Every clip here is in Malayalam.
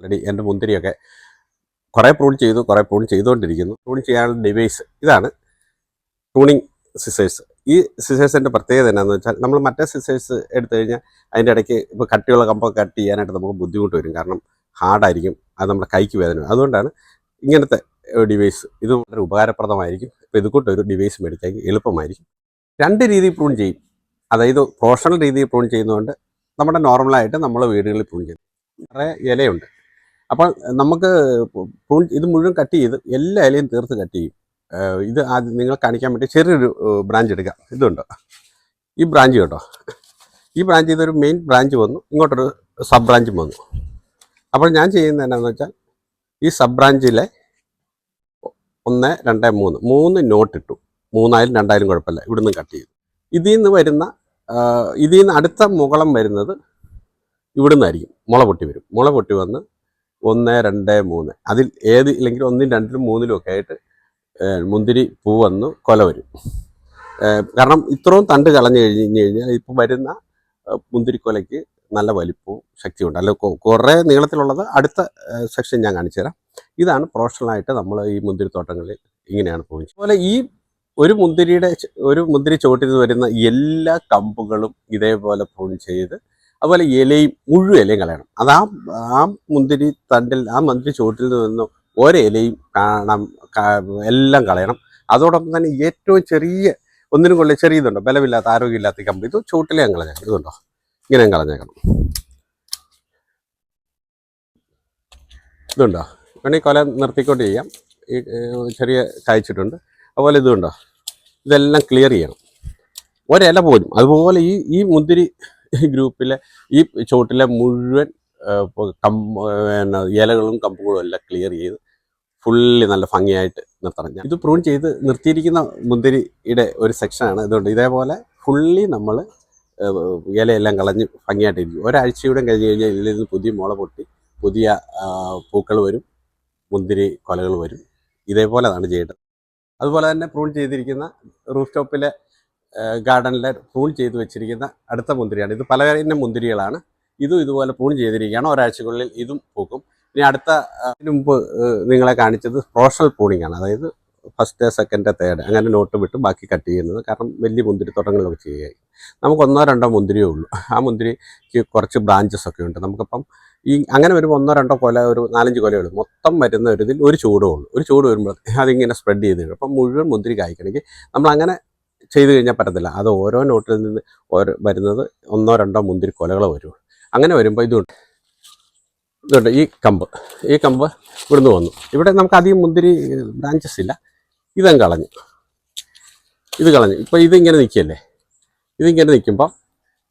ഓൾറെഡി എന്റെ മുന്തിരിയൊക്കെ കുറേ പ്രൂൺ ചെയ്തു കുറേ പ്രൂൺ ചെയ്തുകൊണ്ടിരിക്കുന്നു. പ്രൂൺ ചെയ്യാനുള്ള ഡിവൈസ് ഇതാണ്. പ്രൂണിങ് സിസേഴ്സ് ഈ സിസേഴ്സിന്റെ പ്രത്യേകത എന്നാന്ന് വെച്ചാൽ നമ്മൾ മറ്റേ സിസേഴ്സ് എടുത്തു കഴിഞ്ഞാൽ അതിന്റെ ഇടയ്ക്ക് ഇപ്പോൾ കട്ടിയുള്ള കമ്പൊക്കെ കട്ട് ചെയ്യാനായിട്ട് നമുക്ക് ബുദ്ധിമുട്ട് വരും. കാരണം ഹാർഡായിരിക്കും അത് നമ്മുടെ കൈക്ക് വേദന അതുകൊണ്ടാണ് ഇങ്ങനത്തെ ഡിവൈസ് ഇത് വളരെ ഉപകാരപ്രദമായിരിക്കും. ഇപ്പോൾ ഇതുകൂട്ട് ഒരു ഡിവൈസ് മേടിക്കാൻ എളുപ്പമായിരിക്കും. രണ്ട് രീതിയിൽ പ്രൂൺ ചെയ്യും. അതായത് പ്രൊഫഷണൽ രീതിയിൽ പ്രൂൺ ചെയ്യുന്നതുകൊണ്ട് നമ്മുടെ നോർമലായിട്ട് നമ്മൾ വീടുകളിൽ പ്രൂൺ ചെയ്യും. കുറേ ഇലയുണ്ട്. അപ്പോൾ നമുക്ക് ഇത് മുഴുവൻ കട്ട് ചെയ്ത് എല്ലാ ഇലയും തീർത്ത് കട്ട് ചെയ്യും. ഇത് ആദ്യം നിങ്ങൾ കാണിക്കാൻ വേണ്ടി ചെറിയൊരു ബ്രാഞ്ച് എടുക്കാം. ഇതുണ്ട്? ഈ ബ്രാഞ്ച് കേട്ടോ ഈ ബ്രാഞ്ച് ഇതൊരു മെയിൻ ബ്രാഞ്ച് വന്നു. ഇങ്ങോട്ടൊരു സബ് ബ്രാഞ്ചും വന്നു. അപ്പോൾ ഞാൻ ചെയ്യുന്നത് എന്നാന്ന് വെച്ചാൽ ഈ സബ് ബ്രാഞ്ചിലെ ഒന്ന് രണ്ട് മൂന്ന്. മൂന്ന് നോട്ട് ഇട്ടു. മൂന്നായാലും രണ്ടായാലും കുഴപ്പമില്ല. ഇവിടുന്ന് കട്ട് ചെയ്തു. ഇതിൽ നിന്ന് വരുന്ന ഇതിൽ നിന്ന് അടുത്ത മുകളം വരുന്നത് ഇവിടുന്നായിരിക്കും. മുള പൊട്ടി വരും. മുള പൊട്ടി വന്ന് ഒന്ന് രണ്ട് മൂന്ന്. അതിൽ ഏത് ഇല്ലെങ്കിൽ ഒന്നും രണ്ടിലും മൂന്നിലും ഒക്കെ ആയിട്ട് മുന്തിരി പൂ വന്ന് കൊല വരും. കാരണം ഇത്രയും തണ്ട് കളഞ്ഞു കഴിഞ്ഞ് കഴിഞ്ഞാൽ ഇപ്പം വരുന്ന മുന്തിരിക്കൊലയ്ക്ക് നല്ല വലിപ്പവും ശക്തിയുണ്ട്. അല്ല കുറേ നീളത്തിലുള്ളത് അടുത്ത സെക്ഷൻ ഞാൻ കാണിച്ചു തരാം. ഇതാണ് പ്രൊഫഷണലായിട്ട് നമ്മൾ ഈ മുന്തിരിത്തോട്ടങ്ങളിൽ ഇങ്ങനെയാണ് പോകുന്നത് അതുപോലെ ഈ ഒരു മുന്തിരിയുടെ ഒരു മുന്തിരി ചുവട്ടിൽ നിന്ന് വരുന്ന എല്ലാ കമ്പുകളും ഇതേപോലെ പ്രൂൺ ചെയ്ത് അതുപോലെ ഇലയും മുഴുവൻ ഇലയും കളയണം. അത് ആ ആ മുന്തിരി തണ്ടിൽ ആ മുന്തിരി ചുവട്ടിൽ നിന്ന് ഓരോ ഇലയും കാണാം എല്ലാം കളയണം. അതോടൊപ്പം തന്നെ ഏറ്റവും ചെറിയ ഒന്നിനും കൊള്ള ചെറിയതുണ്ടോ? ബലമില്ലാത്ത ആരോഗ്യമില്ലാത്ത കമ്പി. ഇത് ചുവട്ടിലേ ഞാൻ കളഞ്ഞേക്കണം ഇതുണ്ടോ? ഇങ്ങനെ ഞാൻ കളഞ്ഞേക്കണം. ഇതുണ്ടോ? വേണമെങ്കിൽ കൊല നിർത്തിക്കൊണ്ട് ചെയ്യാം ഈ ചെറിയ കായ്ച്ചിട്ടുണ്ട്. അതുപോലെ ഇതുണ്ടോ? ഇതെല്ലാം ക്ലിയർ ചെയ്യണം. ഒരില പോലും. അതുപോലെ ഈ ഈ മുന്തിരി ഗ്രൂപ്പിലെ ഈ ചോട്ടിലെ മുഴുവൻ പിന്നെ ഇലകളും കമ്പുകളും എല്ലാം ക്ലിയർ ചെയ്ത് ഫുള്ളി നല്ല ഭംഗിയായിട്ട് നിർത്തണം. ഇത് പ്രൂൺ ചെയ്ത് നിർത്തിയിരിക്കുന്ന മുന്തിരിയുടെ ഒരു സെക്ഷനാണ് ഇതുകൊണ്ട് ഇതേപോലെ ഫുള്ളി നമ്മൾ ഇലയെല്ലാം കളഞ്ഞ് ഭംഗിയായിട്ടിരിക്കും ഒരാഴ്ചയൂടെ കഴിഞ്ഞ് കഴിഞ്ഞാൽ ഇതിൽ നിന്ന് പുതിയ മുള പൊട്ടി പുതിയ പൂക്കൾ വരും മുന്തിരി കൊലകൾ വരും. ഇതേപോലെ അതാണ് ചെയ്യേണ്ടത്. അതുപോലെ തന്നെ പ്രൂൺ ചെയ്തിരിക്കുന്ന റൂഫ് ടോപ്പിലെ ഗാർഡനിലെ പ്രൂൺ ചെയ്ത് വെച്ചിരിക്കുന്ന അടുത്ത മുന്തിരിയാണ്. ഇത് പല ഇനം മുന്തിരികളാണ്. ഇതും ഇതുപോലെ പ്രൂൺ ചെയ്തിരിക്കുകയാണ്. ഒരാഴ്ചക്കുള്ളിൽ ഇതും പൂക്കും. ഇനി അടുത്ത മുമ്പ് നിങ്ങളെ കാണിച്ചത് പ്രൊഫഷണൽ പ്രൂണിംഗ് ആണ്. അതായത് ഫസ്റ്റ് സെക്കൻഡ് തേർഡ് അങ്ങനെ നോട്ട് വിട്ട് ബാക്കി കട്ട് ചെയ്യുന്നത്. കാരണം വലിയ മുന്തിരിത്തോട്ടങ്ങളിലൊക്കെ ചെയ്യുകയായി നമുക്ക് ഒന്നോ രണ്ടോ മുന്തിരിയേ ഉള്ളൂ. ആ മുന്തിരിക്ക് കുറച്ച് ബ്രാഞ്ചസ് ഒക്കെ ഉണ്ട്. നമുക്കിപ്പം ഈ അങ്ങനെ വരുമ്പോൾ ഒന്നോ രണ്ടോ കൊല ഒരു നാലഞ്ച് കൊലയേ ഉള്ളൂ. മൊത്തം വരുന്ന ഒരു ഇതിൽ ഒരു ചൂടേ ഉള്ളൂ. ഒരു ചൂട് വരുമ്പോൾ അതിങ്ങനെ സ്പ്രെഡ് ചെയ്ത് അപ്പം മുഴുവൻ മുന്തിരി കായ്ക്കണമെങ്കിൽ നമ്മൾ അങ്ങനെ ചെയ്ത് കഴിഞ്ഞാൽ പറ്റത്തില്ല. അത് ഓരോ നോട്ടിൽ നിന്ന് ഓരോ വരുന്നത് ഒന്നോ രണ്ടോ മുന്തിരി കൊലകൾ വരും അങ്ങനെ വരുമ്പോൾ ഇതുണ്ട് ഇതുണ്ട് ഈ കമ്പ്. ഈ കമ്പ് ഇവിടുന്ന് വന്നു. ഇവിടെ നമുക്ക് അധികം മുന്തിരി ബ്രാഞ്ചസ് ഇല്ല. ഇതങ്ങ് കളഞ്ഞു. ഇത് കളഞ്ഞു. ഇപ്പോൾ ഇതിങ്ങനെ നിൽക്കുകയല്ലേ? ഇതിങ്ങനെ നിൽക്കുമ്പോൾ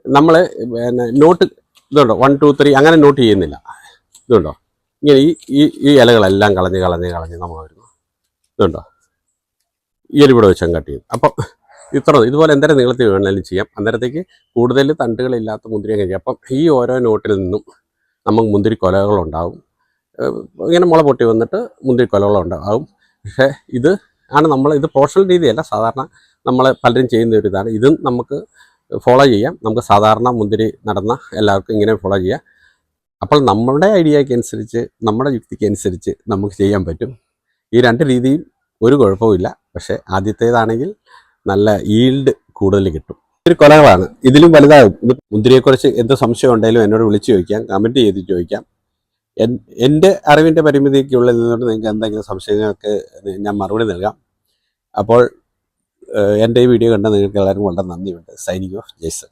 നമ്മൾ പിന്നെ നോട്ട് ഇതുണ്ടോ വൺ ടു ത്രീ അങ്ങനെ നോട്ട് ചെയ്യുന്നില്ല. ഇതുണ്ടോ ഇങ്ങനെ ഈ ഈ ഈ ഇലകളെല്ലാം കളഞ്ഞ് കളഞ്ഞ് കളഞ്ഞ് നമ്മൾ വരുന്നു. ഇതുണ്ടോ ഈ എലിവിടെ വെച്ചാൽ വെച്ച് കട്ട് ചെയ്യും അപ്പം ഇത്ര ഇതുപോലെ എന്തരം നീളത്തിൽ വേണമെങ്കിലും ചെയ്യാം. അന്നേരത്തേക്ക് കൂടുതൽ തണ്ടുകളില്ലാത്ത മുന്തിരി അങ്ങ് ചെയ്യാം. അപ്പം ഈ ഓരോ നോട്ടിൽ നിന്നും നമുക്ക് മുന്തിരി കൊലകളുണ്ടാവും. ഇങ്ങനെ മുള പൊട്ടി വന്നിട്ട് മുന്തിരി കൊലകളുണ്ടാവും. പക്ഷേ ഇത് ആണ് നമ്മൾ ഇത് പ്രൊഫഷണൽ രീതിയല്ല. സാധാരണ നമ്മൾ പലരും ചെയ്യുന്ന ഒരു ഇതാണ്. ഇതും നമുക്ക് ഫോളോ ചെയ്യാം. നമുക്ക് സാധാരണ മുന്തിരി നടന്ന എല്ലാവർക്കും ഇങ്ങനെ ഫോളോ ചെയ്യാം. അപ്പോൾ നമ്മുടെ ഐഡിയയ്ക്ക് അനുസരിച്ച് നമ്മുടെ യുക്തിക്ക് അനുസരിച്ച് നമുക്ക് ചെയ്യാൻ പറ്റും. ഈ രണ്ട് രീതിയും ഒരു കുഴപ്പവും ഇല്ല. പക്ഷേ ആദ്യത്തേതാണെങ്കിൽ നല്ല ഈൽഡ് കൂടുതൽ കിട്ടും. ഒരു കൊലകളാണ്. ഇതിലും വലുതാകും. ഇത് മുന്തിരിയെക്കുറിച്ച് എന്ത് സംശയം ഉണ്ടെങ്കിലും എന്നോട് വിളിച്ചു ചോദിക്കാം. കമന്റ് ചെയ്ത് ചോദിക്കാം. എന്റെ അറിവിന്റെ പരിമിതിക്കുള്ളിൽ നിന്നുകൊണ്ട് നിങ്ങൾക്ക് എന്തെങ്കിലും സംശയങ്ങളൊക്കെ ഞാൻ മറുപടി നൽകാം. അപ്പോൾ എന്റെ ഈ വീഡിയോ കണ്ട നിങ്ങൾക്ക് എല്ലാവർക്കും വളരെ നന്ദിയുണ്ട്. Signing off Jaison